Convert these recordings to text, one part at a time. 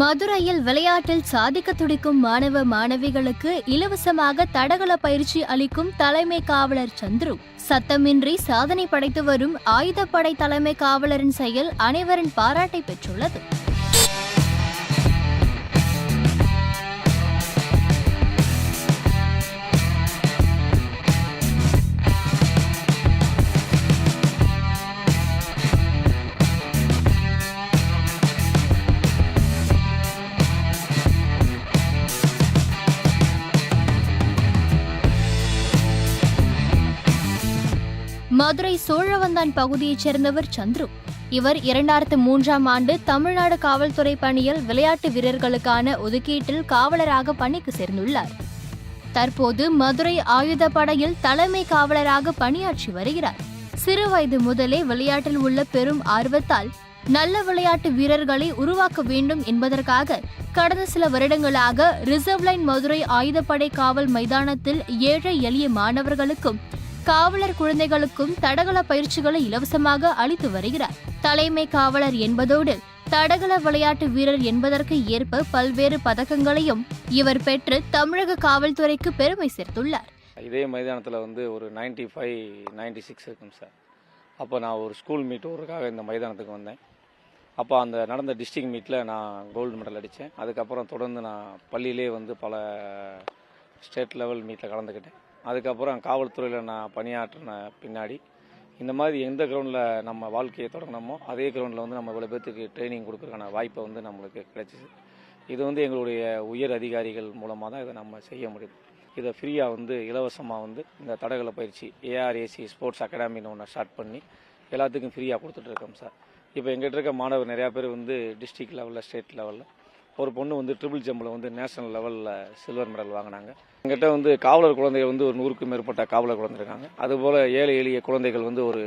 மதுரையில் விளையாட்டில் சாதிக்க துடிக்கும் மாணவ மாணவிகளுக்கு இலவசமாக தடகள பயிற்சி அளிக்கும் தலைமை காவலர் சந்துரு. சத்தமின்றி சாதனை படைத்து வரும் ஆயுதப்படை தலைமை காவலரின் செயல் அனைவரின் பாராட்டை பெற்றுள்ளது. மதுரை சோழவந்தான் பகுதியைச் சேர்ந்தவர் சந்துரு. இவர் இரண்டாயிரத்து மூன்றாம் ஆண்டு தமிழ்நாடு காவல்துறை பணியில் விளையாட்டு வீரர்களுக்கான ஒதுக்கீட்டில் காவலராக பணிக்கு சேர்ந்துள்ளார். தற்போது மதுரை ஆயுதப்படையில் தலைமை காவலராக பணியாற்றி வருகிறார். சிறுவயது முதலே விளையாட்டில் உள்ள பெரும் ஆர்வத்தால் நல்ல விளையாட்டு வீரர்களை உருவாக்க வேண்டும் என்பதற்காக கடந்த சில வருடங்களாக ரிசர்வ் லைன் மதுரை ஆயுதப்படை காவல் மைதானத்தில் ஏழை எளிய மாணவர்களுக்கும் காவலர் குழந்தைகளுக்கும் தடகள பயிற்சிகளை இலவசமாக அளித்து வருகிறார். தலைமை காவலர் என்பதோடு தடகள விளையாட்டு வீரர் என்பதற்கு ஏற்ப பல்வேறு பதக்கங்களையும் இவர் பெற்று தமிழக காவல்துறைக்கு பெருமை சேர்த்துள்ளார். இதே மைதானத்தில் வந்து ஒரு 95 ஃபைவ் நைன்டி சிக்ஸ் இருக்கும் சார். அப்போ நான் ஒரு ஸ்கூல் மீட் ஒருக்காக இந்த மைதானத்துக்கு வந்தேன். அப்போ அந்த நடந்த டிஸ்ட்ரிக்ட் மீட்டில் நான் கோல்டு மெடல் அடித்தேன் அதுக்கப்புறம் தொடர்ந்து நான் பள்ளியிலே வந்து பல ஸ்டேட் லெவல் மீட்டில் கலந்துக்கிட்டேன். அதுக்கப்புறம் காவல்துறையில் நான் பணியாற்றின பின்னாடி இந்த மாதிரி எந்த கிரவுண்டில் நம்ம வாழ்க்கையை தொடங்கினோமோ அதே கிரவுண்டில் வந்து நம்ம இவ்வளோ பேர்த்துக்கு ட்ரைனிங் கொடுக்குறதுக்கான வாய்ப்பை வந்து நம்மளுக்கு கிடைச்சிது இது வந்து எங்களுடைய உயர் அதிகாரிகள் மூலமாக தான் இதை நம்ம செய்ய முடியுது. இதை ஃப்ரீயாக வந்து இலவசமாக வந்து இந்த தடகள பயிற்சி ஏஆர்ஏசி ஸ்போர்ட்ஸ் அகாடமின்னு ஒன்று ஸ்டார்ட் பண்ணி எல்லாத்துக்கும் ஃப்ரீயாக கொடுத்துட்ருக்கோம் சார். இப்போ எங்கிட்ட இருக்க மாணவர் நிறையா பேர் வந்து டிஸ்ட்ரிக்ட் லெவலில் ஸ்டேட் லெவலில் ஒரு பொண்ணு வந்து ட்ரிபிள் ஜம்பில் வந்து நேஷனல் லெவலில் சில்வர் மெடல் வாங்கினாங்க. எங்கிட்ட வந்து காவலர் குழந்தைகள் வந்து ஒரு நூறுக்கும் மேற்பட்ட காவலர் குழந்தை இருக்காங்க. அதுபோல் ஏழை எளிய குழந்தைகள் வந்து ஒரு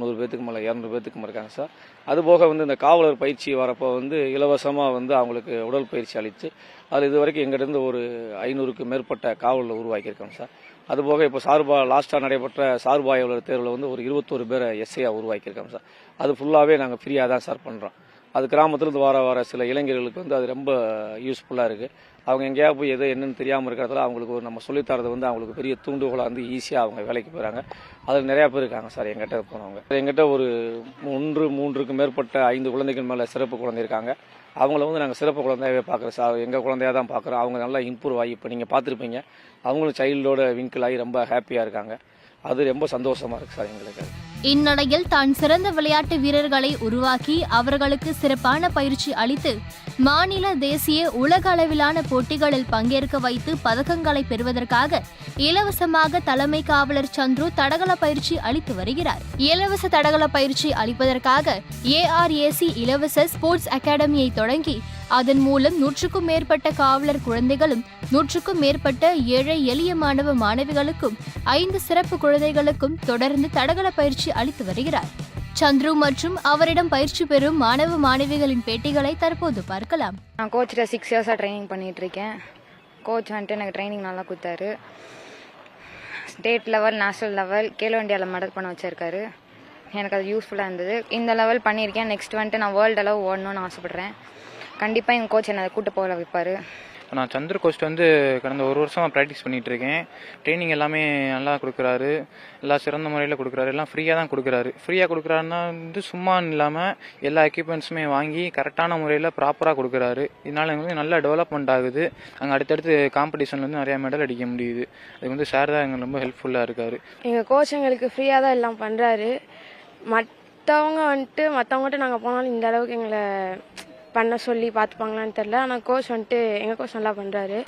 நூறு பேத்துக்கு மேலே இரநூறு பேத்துக்கு மேலே இருக்காங்க சார். அதுபோக வந்து இந்த காவலர் பயிற்சி வரப்போ வந்து இலவசமாக வந்து அவங்களுக்கு உடல் பயிற்சி அளித்து அது இது வரைக்கும் எங்கிட்ட ஒரு ஐநூறுக்கு மேற்பட்ட காவலர் உருவாக்கியிருக்கோம் சார். அதுபோக இப்போ சார்பா லாஸ்ட்டாக நடைபெற்ற சார்பாயவர் தேர்வில் வந்து ஒரு இருபத்தோரு பேரை எஸ்ஐயாக உருவாக்கியிருக்காங்க சார். அது ஃபுல்லாகவே நாங்கள் ஃப்ரீயாக தான் சார் பண்ணுறோம் அது கிராமத்துலேருந்து வர வர சில இளைஞர்களுக்கு வந்து அது ரொம்ப யூஸ்ஃபுல்லாக இருக்குது அவங்க எங்கேயாவது போய் எது என்னென்னு தெரியாமல் இருக்கிறதுல அவங்களுக்கு ஒரு நம்ம சொல்லித்தரது வந்து அவங்களுக்கு பெரிய தூண்டுகோலாக வந்து ஈஸியாக அவங்க வேலைக்கு போகிறாங்க அதில் நிறையா பேர் இருக்காங்க சார் எங்கிட்ட போனவங்க. எங்கிட்ட ஒரு ஒன்று மூன்றுக்கு மேற்பட்ட ஐந்து குழந்தைகள் மேலே சிறப்பு குழந்தை இருக்காங்க. அவங்கள வந்து நாங்கள் சிறப்பு குழந்தையாவே பார்க்குறோம் சார். எங்கள் குழந்தையாக தான் பார்க்குறோம் அவங்க நல்லா இம்ப்ரூவ் ஆகி இப்போ நீங்கள் பார்த்துருப்பீங்க. அவங்களும் சைல்டோட விங்கிள் ஆகி ரொம்ப ஹாப்பியாக இருக்காங்க. அது ரொம்ப சந்தோஷமாக இருக்குது சார் எங்களுக்கு. இந்நிலையில் தான் சிறந்த விளையாட்டு வீரர்களை உருவாக்கி அவர்களுக்கு சிறப்பான பயிற்சி அளித்து மாநில தேசிய உலக அளவிலான போட்டிகளில் பங்கேற்க வைத்து பதக்கங்களை பெறுவதற்காக இலவசமாக தலைமை காவலர் சந்துரு தடகள பயிற்சி அளித்து வருகிறார். இலவச தடகள பயிற்சி அளிப்பதற்காக ஏஆர்ஏசி இலவச ஸ்போர்ட்ஸ் அகாடமியை தொடங்கி அதன் மூலம் நூற்றுக்கும் மேற்பட்ட காவலர் குழந்தைகளும் நூற்றுக்கும் மேற்பட்ட ஏழை எளிய மாணவ மாணவிகளுக்கும் ஐந்து சிறப்பு குழந்தைகளுக்கும் தொடர்ந்து தடகள பயிற்சி அளித்து வருகிறார். சந்துரு மற்றும் அவரிடம் பயிற்சி பெறும் மாணவ மாணவிகளின் பேட்டிகளை தற்போது பார்க்கலாம். நான் கோச்சில் சிக்ஸ் இயர்ஸாக ட்ரைனிங் பண்ணிட்டு இருக்கேன். கோச் வந்துட்டு எனக்கு ட்ரைனிங் நல்லா கொடுத்தாரு. State level national level Khelo இண்டியாவில் medal பண்ண வச்சிருக்காரு. எனக்கு அது யூஸ்ஃபுல்லாக இருந்தது. இந்த லெவல் பண்ணியிருக்கேன். நெக்ஸ்ட் வந்துட்டு நான் வேர்ல்டு அளவு ஓடணும்னு ஆசைப்பட்றேன். கண்டிப்பாக எங்கள் கோச் என்னை கூட்டு போக வைப்பார். நான் சந்திர கோஸ்ட் வந்து கடந்த ஒரு வருஷமாக ப்ராக்டிஸ் பண்ணிட்டு இருக்கேன். ட்ரைனிங் எல்லாமே நல்லா கொடுக்குறாரு. எல்லாம் சிறந்த முறையில் கொடுக்குறாரு. எல்லாம் ஃப்ரீயாக தான் கொடுக்குறாரு. ஃப்ரீயாக கொடுக்குறாருன்னா வந்து சும்மா இல்லாமல் எல்லா எக்யூப்மெண்ட்ஸுமே வாங்கி கரெக்டான முறையில் ப்ராப்பராக கொடுக்குறாரு. இதனால எங்களுக்கு நல்ல டெவலப்மெண்ட் ஆகுது. அங்கே அடுத்தடுத்து காம்படிஷன்ல வந்து நிறைய மெடல் அடிக்க முடியுது. அது வந்து சார் தான் எங்களுக்கு ரொம்ப ஹெல்ப்ஃபுல்லாக இருக்காரு. எங்கள் கோச் எங்களுக்கு ஃப்ரீயாக தான் எல்லாம் பண்ணுறாரு மற்றவங்க வந்துட்டு மற்றவங்ககிட்ட நாங்கள் போனாலும் இந்த அளவுக்கு எங்களை பண்ண சொல்லி பார்த்துப்பாங்களான்னு தெரில ஆனால் கோச் வந்துட்டு எங்கள் கோச் நல்லா பண்ணுறாரு